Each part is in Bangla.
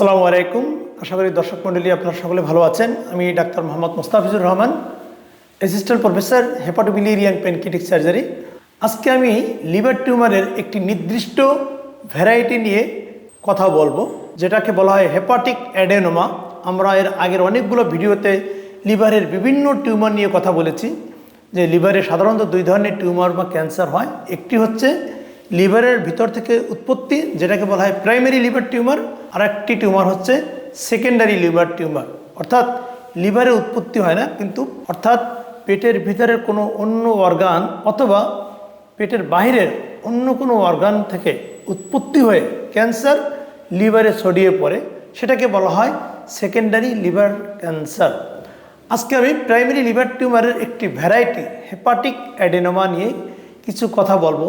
আসসালামু আলাইকুম। আশা করি দর্শক মণ্ডলী আপনারা সকলে ভালো আছেন। আমি doctor Mohammad Mostafizur Rahman assistant professor hepatobiliary and pancreatic surgery আজকে আমি লিভার টিউমারের একটি নির্দিষ্ট ভ্যারাইটি নিয়ে কথা বলব, যেটাকে বলা হয় হেপাটিক অ্যাডেনোমা আমরা এর আগের অনেকগুলো ভিডিওতে লিভারের বিভিন্ন টিউমার নিয়ে কথা বলেছি, যে লিভারে সাধারণত দুই ধরনের টিউমার বা ক্যান্সার হয়। একটি হচ্ছে লিভারের ভিতর থেকে উৎপত্তি, যেটাকে বলা হয় প্রাইমারি লিভার টিউমার, আর একটি টিউমার হচ্ছে সেকেন্ডারি লিভার টিউমার। অর্থাৎ লিভারে উৎপত্তি হয় না, কিন্তু অর্থাৎ পেটের ভিতরের কোনো অন্য অর্গান অথবা পেটের বাইরের অন্য কোনো অর্গান থেকে উৎপত্তি হয়ে ক্যান্সার লিভারে ছড়িয়ে পড়ে, সেটাকে বলা হয় সেকেন্ডারি লিভার ক্যান্সার। আজকে আমি প্রাইমারি লিভার টিউমারের একটি ভ্যারাইটি হেপাটিক অ্যাডেনোমা নিয়ে কিছু কথা বলব।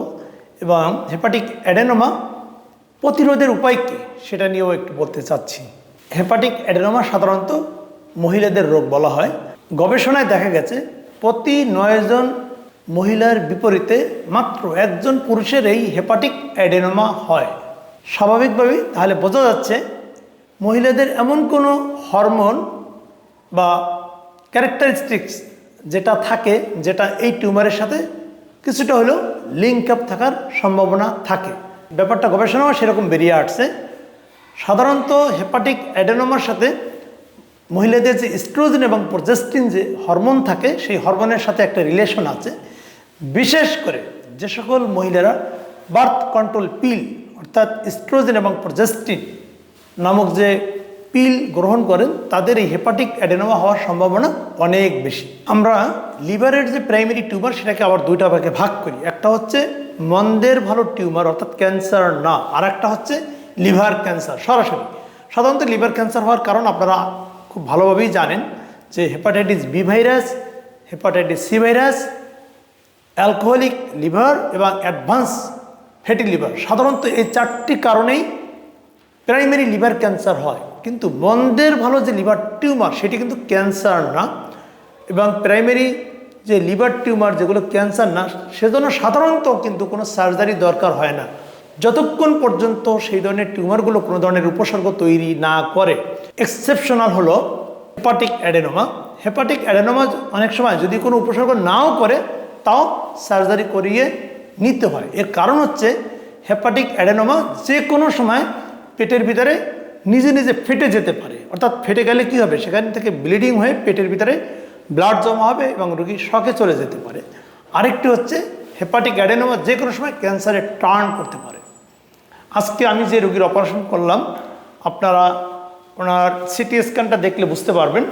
এবং হেপাটিক অ্যাডেনোমা প্রতিরোধের উপায় কী? সেটা নিয়েও একটু বলতে চাচ্ছি। হেপাটিক অ্যাডেনোমা সাধারণত মহিলাদের রোগ বলা হয়। গবেষণায় দেখা গেছে, প্রতি নয়জন মহিলার বিপরীতে মাত্র একজন পুরুষের এই হেপাটিক অ্যাডেনোমা হয়। স্বাভাবিকভাবেই তাহলে বোঝা যাচ্ছে, মহিলাদের এমন কোনো হরমোন বা ক্যারেক্টারিস্টিক্স যেটা থাকে, যেটা এই টিউমারের সাথে কিছুটা হলেও লিঙ্ক আপ থাকার সম্ভাবনা থাকে। ব্যাপারটা গবেষণাও সেরকম বেরিয়ে আসছে। সাধারণত হেপাটিক অ্যাডেনোমার সাথে মহিলাদের যে স্ট্রোজেন এবং প্রজেস্টিন যে হরমোন থাকে, সেই হরমোনের সাথে একটা রিলেশন আছে। বিশেষ করে যে সকল মহিলারা বার্থ কন্ট্রোল পিল অর্থাৎ স্ট্রোজেন এবং প্রজেস্টিন নামক যে পিল গ্রহণ করেন, তাদের এই হেপাটিক অ্যাডেনোমা হওয়ার সম্ভাবনা অনেক বেশি। আমরা লিভারের যে প্রাইমারি টিউমার, সেটাকে আবার দুইটা ভাগে ভাগ করি। একটা হচ্ছে মন্দের ভালো টিউমার, অর্থাৎ ক্যান্সার না, আর একটা হচ্ছে লিভার ক্যান্সার, সরাসরি। সাধারণত লিভার ক্যান্সার হওয়ার কারণ আপনারা খুব ভালোভাবেই জানেন যে hepatitis B virus, hepatitis C virus, alcoholic liver এবং অ্যাডভান্স ফ্যাটি লিভার। সাধারণত এই চারটি কারণেই প্রাইমারি লিভার ক্যান্সার হয়। কিন্তু মন্দের ভালো যে লিভার টিউমার, সেটি কিন্তু ক্যান্সার না। এবং প্রাইমারি যে লিভার টিউমার যেগুলো ক্যান্সার না, সেজন্য সাধারণত কিন্তু কোনো সার্জারি দরকার হয় না। যতক্ষণ পর্যন্ত সেই ধরনের টিউমারগুলো কোনো ধরনের উপসর্গ তৈরি না করে। এক্সেপশনাল হলো হেপাটিক অ্যাডেনোমা। হেপাটিক অ্যাডেনোমা অনেক সময় যদি কোনো উপসর্গ নাও করে, তাও সার্জারি করিয়ে নিতে হয়। এর কারণ হচ্ছে হেপাটিক অ্যাডেনোমা যে কোনো সময় পেটের ভিতরে নিজে নিজে ফেটে যেতে পারে। অর্থাৎ ফেটে গেলে কি হবে? সেখান থেকে ব্লিডিং হয়ে পেটের ভিতরে ব্লাড জমা হবে এবং রোগী শখে চলে যেতে পারে। আরেকটি হচ্ছে হেপাটিক অ্যাডেনোমা যে কোনো সময় ক্যান্সারে টার্ন করতে পারে। আজকে আমি যে রোগীর অপারেশন করলাম, আপনারা ওনার সিটি স্ক্যানটা দেখলে বুঝতে পারবেন।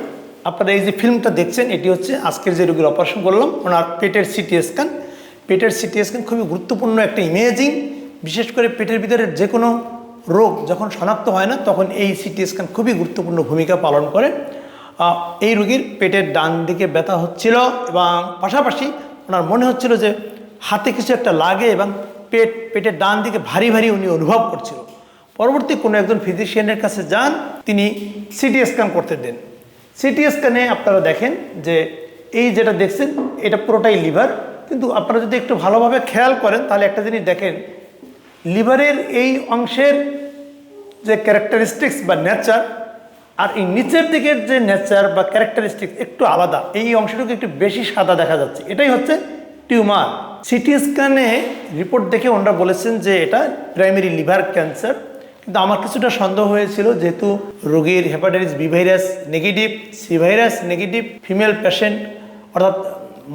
আপনারা এই যে ফিল্মটা দেখছেন, এটি হচ্ছে আজকের যে রোগীর অপারেশন করলাম, ওনার পেটের সিটি স্ক্যান পেটের সিটি স্ক্যান খুবই গুরুত্বপূর্ণ একটা ইমেজিং বিশেষ করে পেটের ভিতরে যে কোনো রোগ যখন শনাক্ত হয় না, তখন এই সিটি স্ক্যান খুবই গুরুত্বপূর্ণ ভূমিকা পালন করে। এই রোগীর পেটের ডান দিকে ব্যথা হচ্ছিল এবং পাশাপাশি ওনার মনে হচ্ছিল যে হাতে কিছু একটা লাগে এবং পেট, পেটের ডান দিকে ভারী ভারী উনি অনুভব করছিল। পরবর্তী কোনো একজন ফিজিশিয়ানের কাছে যান, তিনি সিটি স্ক্যান করতে দেন। সিটি স্ক্যানে আপনারা দেখেন যে এই যেটা দেখছেন, এটা পুরোটাই লিভার। কিন্তু আপনারা যদি একটু ভালোভাবে খেয়াল করেন, তাহলে একটা জিনিস দেখেন, লিভারের এই অংশের যে ক্যারেক্টারিস্টিক্স বা নেচার আর এই নিচের দিকের যে নেচার বা ক্যারেক্টারিস্টিক্স একটু আলাদা, এই অংশটুকু একটু বেশি সাদা দেখা যাচ্ছে। এটাই হচ্ছে টিউমার সিটি স্ক্যানে রিপোর্ট দেখে ওনারা বলেছেন যে এটা প্রাইমারি লিভার ক্যান্সার কিন্তু আমার কিছুটা সন্দেহ হয়েছিল যেহেতু রোগীর hepatitis B virus negative C virus negative female patient অর্থাৎ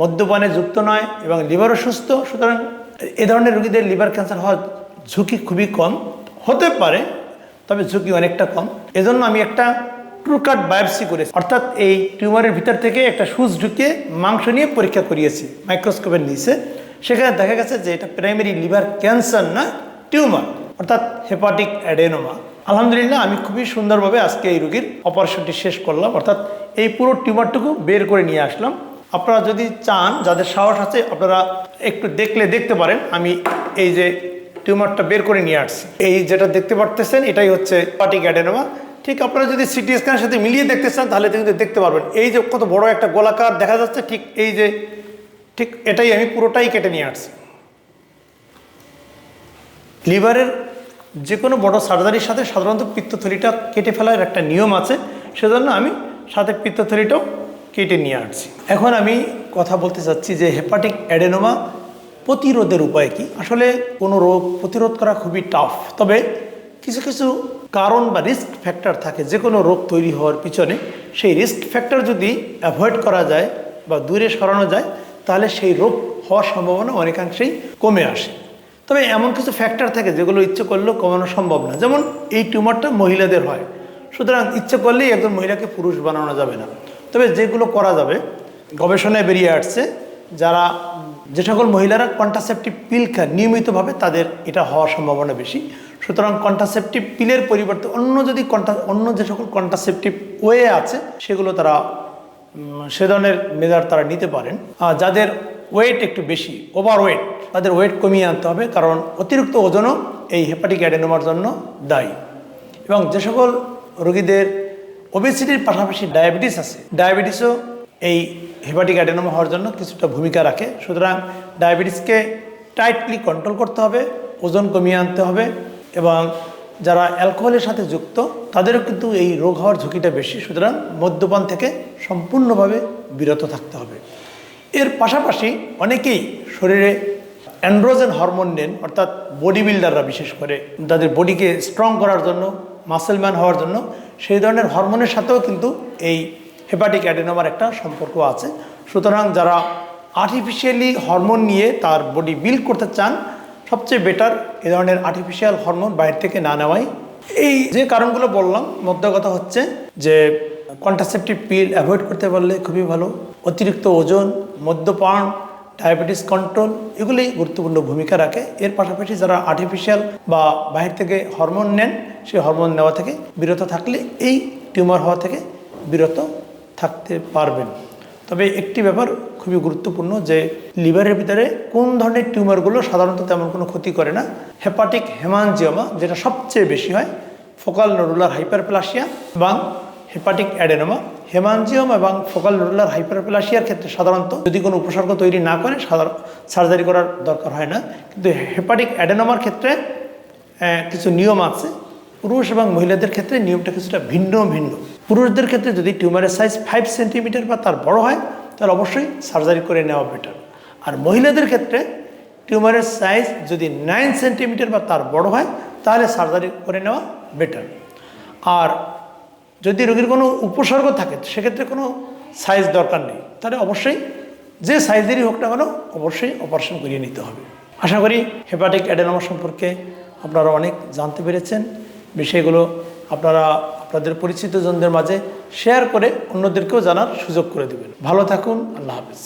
মদ্যপানে যুক্ত নয় এবং লিভারও সুস্থ, সুতরাং এ ধরনের রোগীদের লিভার ক্যান্সার হওয়ার ঝুঁকি খুবই কম। হতে পারে তবে ঝুঁকি অনেকটা কম। এজন্য আমি একটা ট্রুকাট বায়োপসি করেছি। অর্থাৎ এই টিউমারের ভিতর থেকে একটা সুচ ঢুকিয়ে মাংস নিয়ে পরীক্ষা করিয়েছি, মাইক্রোস্কোপের নিচে। সেখানে দেখা গেছে যে এটা প্রাইমারি লিভার ক্যান্সার না, টিউমার, অর্থাৎ হেপাটিক অ্যাডেনোমা আলহামদুলিল্লাহ, আমি খুবই সুন্দরভাবে আজকে এই রোগীর অপারেশনটি শেষ করলাম। অর্থাৎ এই পুরো টিউমারটুকু বের করে নিয়ে আসলাম। আপনারা যদি চান, যাদের সাহস আছে, আপনারা একটু দেখলে দেখতে পারেন। আমি এই যে টিউমারটা বের করে নিয়ে আসছি। এই যেটা দেখতে পারতেছেন, এটাই হচ্ছে পাটিক অ্যাডেনোমা। ঠিক আপনারা যদি সিটি স্ক্যানের সাথে মিলিয়ে দেখতে চান, তাহলে কিন্তু দেখতে পারবেন। এই যে কত বড় একটা গোলাকার দেখা যাচ্ছে, ঠিক এই যে, ঠিক এটাই আমি পুরোটাই কেটে নিয়ে আসছি। লিভারের যে কোনো বড় সার্জারির সাথে সাধারণত পিত্তথলিটা কেটে ফেলার একটা নিয়ম আছে, সেজন্য আমি সাথে পিত্তথলিটাও কেটে নিয়ে আসছি। এখন আমি কথা বলতে চাচ্ছি যে হেপাটিক অ্যাডেনোমা প্রতিরোধের উপায় কি? আসলে কোনো রোগ প্রতিরোধ করা খুবই টাফ তবে কিছু কিছু কারণ বা রিস্ক ফ্যাক্টর থাকে যে কোনো রোগ তৈরি হওয়ার পিছনে। সেই রিস্ক ফ্যাক্টর যদি অ্যাভয়েড করা যায় বা দূরে সরানো যায়, তাহলে সেই রোগ হওয়ার সম্ভাবনা অনেকাংশেই কমে আসে। তবে এমন কিছু ফ্যাক্টর থাকে যেগুলো ইচ্ছে করলেও কমানো সম্ভব না। যেমন এই টিউমারটা মহিলাদের হয়। সুতরাং ইচ্ছে করলেই একজন মহিলাকে পুরুষ বানানো যাবে না। তবে যেগুলো করা যাবে, গবেষণায় বেরিয়ে আসছে, যারা যে সকল মহিলারা কন্ট্রাসেপটিভ পিল খান নিয়মিতভাবে তাদের এটা হওয়ার সম্ভাবনা বেশি। সুতরাং কন্ট্রাসেপটিভ পিলের পরিবর্তে অন্য যদি কন্ট্রা অন্য যে সকল কন্ট্রাসেপটিভ ওয়ে আছে, সেগুলো তারা সে ধরনের মেজার তারা নিতে পারেন। যাদের ওয়েট একটু বেশি ওভার ওয়েট তাদের ওয়েট কমিয়ে আনতে হবে, কারণ অতিরিক্ত ওজনও এই হেপাটিক অ্যাডেনোমার জন্য দায়ী। এবং যে সকল রোগীদের ওবেসিটির পাশাপাশি ডায়াবেটিস আছে ডায়াবেটিসও এই হেপাটিক অ্যাডেনোমা হওয়ার জন্য কিছুটা ভূমিকা রাখে। সুতরাং ডায়াবেটিসকে টাইটলি কন্ট্রোল করতে হবে, ওজন কমিয়ে আনতে হবে এবং যারা অ্যালকোহলের সাথে যুক্ত, তাদেরও কিন্তু এই রোগ হওয়ার ঝুঁকিটা বেশি। সুতরাং মদ্যপান থেকে সম্পূর্ণভাবে বিরত থাকতে হবে। এর পাশাপাশি অনেকেই শরীরে অ্যান্ড্রোজেন হরমোন নেন, অর্থাৎ বডি বিল্ডাররা বিশেষ করে, তাদের বডিকে স্ট্রং করার জন্য মাসেলম্যান হওয়ার জন্য, সেই ধরনের হরমোনের সাথেও কিন্তু এই হেপাটিক অ্যাডেনোমার একটা সম্পর্ক আছে। সুতরাং যারা আর্টিফিশিয়ালি হরমোন নিয়ে তার বডি বিল্ড করতে চান, সবচেয়ে বেটার এ ধরনের আর্টিফিশিয়াল হরমোন বাইরে থেকে না নেওয়াই। এই যে কারণগুলো বললাম, মধ্য কথা হচ্ছে যে কন্ট্রাসেপটিভ পিল অ্যাভয়েড করতে পারলে খুবই ভালো। অতিরিক্ত ওজন, মদ্যপান ডায়াবেটিস কন্ট্রোল এগুলি গুরুত্বপূর্ণ ভূমিকা রাখে। এর পাশাপাশি যারা আর্টিফিশিয়াল বা বাহির থেকে হরমোন নেন, সেই হরমোন নেওয়া থেকে বিরত থাকলে এই টিউমার হওয়া থেকে বিরত থাকতে পারবেন। তবে একটি ব্যাপার খুবই গুরুত্বপূর্ণ যে লিভারের ভিতরে কোন ধরনের টিউমারগুলো সাধারণত তেমন কোনো ক্ষতি করে না। হেপাটিক হেমানজিওমা যেটা সবচেয়ে বেশি হয়, ফোকাল নোডুলার হাইপারপ্লাসিয়া এবং হেপাটিক অ্যাডেনোমা। হেমানজিওম এবং ফোকাল নোডুলার হাইপারপ্লাসিয়ার ক্ষেত্রে সাধারণত যদি কোনো উপসর্গ তৈরি না করে সাধারণ সার্জারি করার দরকার হয় না। কিন্তু হেপাটিক অ্যাডেনোমার ক্ষেত্রে কিছু নিয়ম আছে। পুরুষ এবং মহিলাদের ক্ষেত্রে নিয়মটা কিছুটা ভিন্ন ভিন্ন। পুরুষদের ক্ষেত্রে যদি টিউমারের সাইজ ফাইভ সেন্টিমিটার বা তার বড় হয়, তাহলে অবশ্যই সার্জারি করে নেওয়া বেটার আর মহিলাদের ক্ষেত্রে টিউমারের সাইজ যদি নাইন সেন্টিমিটার বা তার বড় হয়, তাহলে সার্জারি করে নেওয়া বেটার আর যদি রোগীর কোনো উপসর্গ থাকে, সেক্ষেত্রে কোনো সাইজ দরকার নেই। তাহলে অবশ্যই যে সাইজেরই হোক না কেন, অবশ্যই অপারেশন করিয়ে নিতে হবে। আশা করি হেপাটিক অ্যাডেনোমা সম্পর্কে আপনারা অনেক জানতে পেরেছেন। বিষয়গুলো আপনারা আপনাদের পরিচিতজনদের মাঝে শেয়ার করে অন্যদেরকেও জানার সুযোগ করে দেবেন। ভালো থাকুন আল্লাহ হাফিজ।